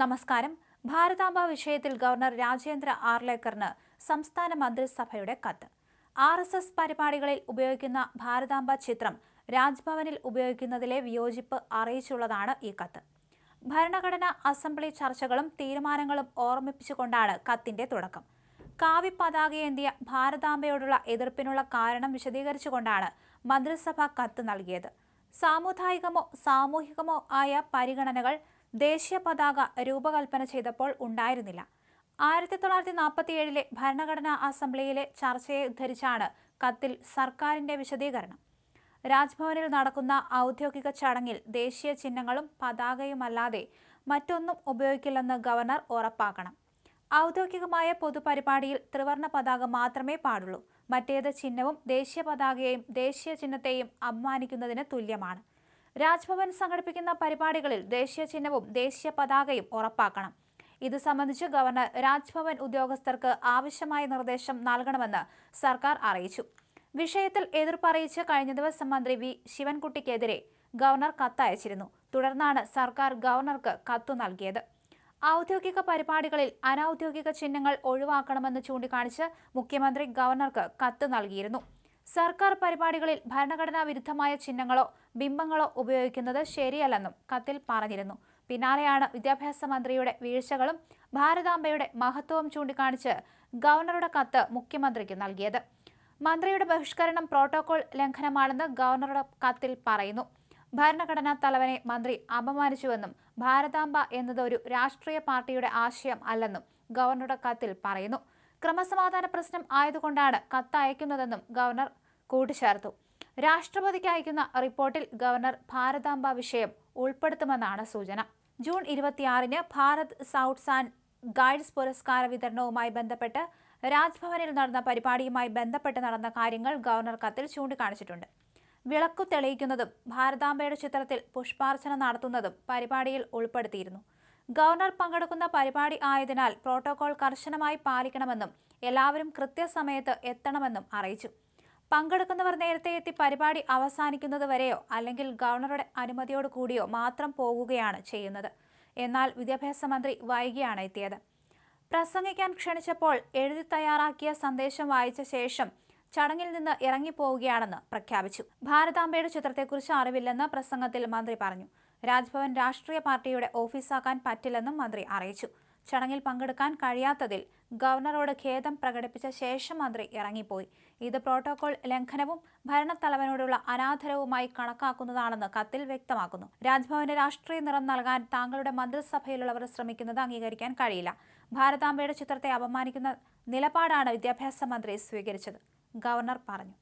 നമസ്കാരം. ഭാരതാംബ വിഷയത്തിൽ ഗവർണർ രാജേന്ദ്ര ആർലേക്കറിന് സംസ്ഥാന മന്ത്രിസഭയുടെ കത്ത്. ആർ എസ് എസ് പരിപാടികളിൽ ഉപയോഗിക്കുന്ന ഭാരതാംബ ചിത്രം രാജ്ഭവനിൽ ഉപയോഗിക്കുന്നതിലെ വിയോജിപ്പ് അറിയിച്ചുള്ളതാണ് ഈ കത്ത്. ഭരണഘടനാ അസംബ്ലി ചർച്ചകളും തീരുമാനങ്ങളും ഓർമ്മിപ്പിച്ചുകൊണ്ടാണ് കത്തിന്റെ തുടക്കം. കാവി പതാകയേന്തിയ ഭാരതാംബയോടുള്ള എതിർപ്പിനുള്ള കാരണം വിശദീകരിച്ചുകൊണ്ടാണ് മന്ത്രിസഭ കത്ത് നൽകിയത്. സാമുദായികമോ സാമൂഹികമോ ആയ പരിഗണനകൾ ദേശീയ പതാക രൂപകൽപ്പന ചെയ്തപ്പോൾ ഉണ്ടായിരുന്നില്ല. ആയിരത്തി തൊള്ളായിരത്തി നാൽപ്പത്തിയേഴിലെ ഭരണഘടനാ അസംബ്ലിയിലെ ചർച്ചയെ ഉദ്ധരിച്ചാണ് കത്തിൽ സർക്കാരിന്റെ വിശദീകരണം. രാജ്ഭവനിൽ നടക്കുന്ന ഔദ്യോഗിക ചടങ്ങിൽ ദേശീയ ചിഹ്നങ്ങളും പതാകയുമല്ലാതെ മറ്റൊന്നും ഉപയോഗിക്കില്ലെന്ന് ഗവർണർ ഉറപ്പാക്കണം. ഔദ്യോഗികമായ പൊതുപരിപാടിയിൽ ത്രിവർണ പതാക മാത്രമേ പാടുള്ളൂ. മറ്റേത് ചിഹ്നവും ദേശീയ പതാകയെയും ദേശീയ ചിഹ്നത്തെയും അപമാനിക്കുന്നതിന് തുല്യമാണ്. രാജ്ഭവൻ സംഘടിപ്പിക്കുന്ന പരിപാടികളിൽ ദേശീയ ചിഹ്നവും ദേശീയ പതാകയും ഉറപ്പാക്കണം. ഇത് സംബന്ധിച്ച് ഗവർണർ രാജ്ഭവൻ ഉദ്യോഗസ്ഥർക്ക് ആവശ്യമായ നിർദ്ദേശം നൽകണമെന്ന് സർക്കാർ അറിയിച്ചു. വിഷയത്തിൽ എതിർപ്പറിയിച്ച് കഴിഞ്ഞ ദിവസം മന്ത്രി വി. ശിവൻകുട്ടിക്കെതിരെ ഗവർണർ കത്തയച്ചിരുന്നു. തുടർന്നാണ് സർക്കാർ ഗവർണർക്ക് കത്തു നൽകിയത്. ഔദ്യോഗിക പരിപാടികളിൽ അനൌദ്യോഗിക ചിഹ്നങ്ങൾ ഒഴിവാക്കണമെന്ന് ചൂണ്ടിക്കാണിച്ച് മുഖ്യമന്ത്രി ഗവർണർക്ക് കത്ത് നൽകിയിരുന്നു. സർക്കാർ പരിപാടികളിൽ ഭരണഘടനാ വിരുദ്ധമായ ചിഹ്നങ്ങളോ ബിംബങ്ങളോ ഉപയോഗിക്കുന്നത് ശരിയല്ലെന്നും കത്തിൽ പറഞ്ഞിരുന്നു. പിന്നാലെയാണ് വിദ്യാഭ്യാസ മന്ത്രിയുടെ വീഴ്ചകളും ഭാരതാംബയുടെ മഹത്വവും ചൂണ്ടിക്കാണിച്ച് ഗവർണറുടെ കത്ത് മുഖ്യമന്ത്രിക്ക് നൽകിയത്. മന്ത്രിയുടെ ബഹിഷ്കരണം പ്രോട്ടോകോൾ ലംഘനമാണെന്ന് ഗവർണറുടെ കത്തിൽ പറയുന്നു. ഭരണഘടനാ തലവനെ മന്ത്രി അപമാനിച്ചുവെന്നും ഭാരതാംബ എന്നത് ഒരു രാഷ്ട്രീയ പാർട്ടിയുടെ ആശയം അല്ലെന്നും ഗവർണറുടെ കത്തിൽ പറയുന്നു. ക്രമസമാധാന പ്രശ്നം ആയതുകൊണ്ടാണ് കത്ത് അയക്കുന്നതെന്നും ഗവർണർ കൂട്ടിച്ചേർത്തു. രാഷ്ട്രപതിക്ക് അയക്കുന്ന റിപ്പോർട്ടിൽ ഗവർണർ ഭാരതാംബ വിഷയം ഉൾപ്പെടുത്തുമെന്നാണ് സൂചന. ജൂൺ ഇരുപത്തിയാറിന് ഭാരത് സൗട്ട്സ് ആൻഡ് ഗൈഡ്സ് പുരസ്കാര വിതരണവുമായി ബന്ധപ്പെട്ട് രാജ്ഭവനിൽ നടന്ന പരിപാടിയുമായി ബന്ധപ്പെട്ട് നടന്ന കാര്യങ്ങൾ ഗവർണർ കത്തിൽ ചൂണ്ടിക്കാണിച്ചിട്ടുണ്ട്. വിളക്കു തെളിയിക്കുന്നതും ഭാരതാംബയുടെ ചിത്രത്തിൽ പുഷ്പാർച്ചന നടത്തുന്നതും പരിപാടിയിൽ ഉൾപ്പെടുത്തിയിരുന്നു. ഗവർണർ പങ്കെടുക്കുന്ന പരിപാടി ആയതിനാൽ പ്രോട്ടോകോൾ കർശനമായി പാലിക്കണമെന്നും എല്ലാവരും കൃത്യസമയത്ത് എത്തണമെന്നും അറിയിച്ചു. പങ്കെടുക്കുന്നവർ നേരത്തെ എത്തി പരിപാടി അവസാനിക്കുന്നത് വരെയോ അല്ലെങ്കിൽ ഗവർണറുടെ അനുമതിയോട് കൂടിയോ മാത്രം പോകുകയാണ് ചെയ്യുന്നത്. എന്നാൽ വിദ്യാഭ്യാസ മന്ത്രി വൈകിയാണ് എത്തിയത്. പ്രസംഗിക്കാൻ ക്ഷണിച്ചപ്പോൾ എഴുതി തയ്യാറാക്കിയ സന്ദേശം വായിച്ച ശേഷം ചടങ്ങിൽ നിന്ന് ഇറങ്ങിപ്പോവുകയാണെന്ന് പ്രഖ്യാപിച്ചു. ഭാരതാംബയുടെ ചിത്രത്തെക്കുറിച്ച് അറിവില്ലെന്ന് പ്രസംഗത്തിൽ മന്ത്രി പറഞ്ഞു. രാജ്ഭവൻ രാഷ്ട്രീയ പാർട്ടിയുടെ ഓഫീസാക്കാൻ പറ്റില്ലെന്നും മന്ത്രി അറിയിച്ചു. ചടങ്ങിൽ പങ്കെടുക്കാൻ കഴിയാത്തതിൽ ഗവർണറോട് ഖേദം പ്രകടിപ്പിച്ച ശേഷം മന്ത്രി ഇറങ്ങിപ്പോയി. ഇത് പ്രോട്ടോകോൾ ലംഘനവും ഭരണത്തലവനോടുള്ള അനാദരവുമായി കണക്കാക്കുന്നതാണെന്ന് കത്തിൽ വ്യക്തമാക്കുന്നു. രാജ്ഭവന്റെ രാഷ്ട്രീയ നിറം നൽകാൻ താങ്കളുടെ മന്ത്രിസഭയിലുള്ളവർ ശ്രമിക്കുന്നത് അംഗീകരിക്കാൻ കഴിയില്ല. ഭാരതാംബയുടെ ചിത്രത്തെ അപമാനിക്കുന്ന നിലപാടാണ് വിദ്യാഭ്യാസ മന്ത്രി സ്വീകരിച്ചത് ഗവർണർ പറഞ്ഞു.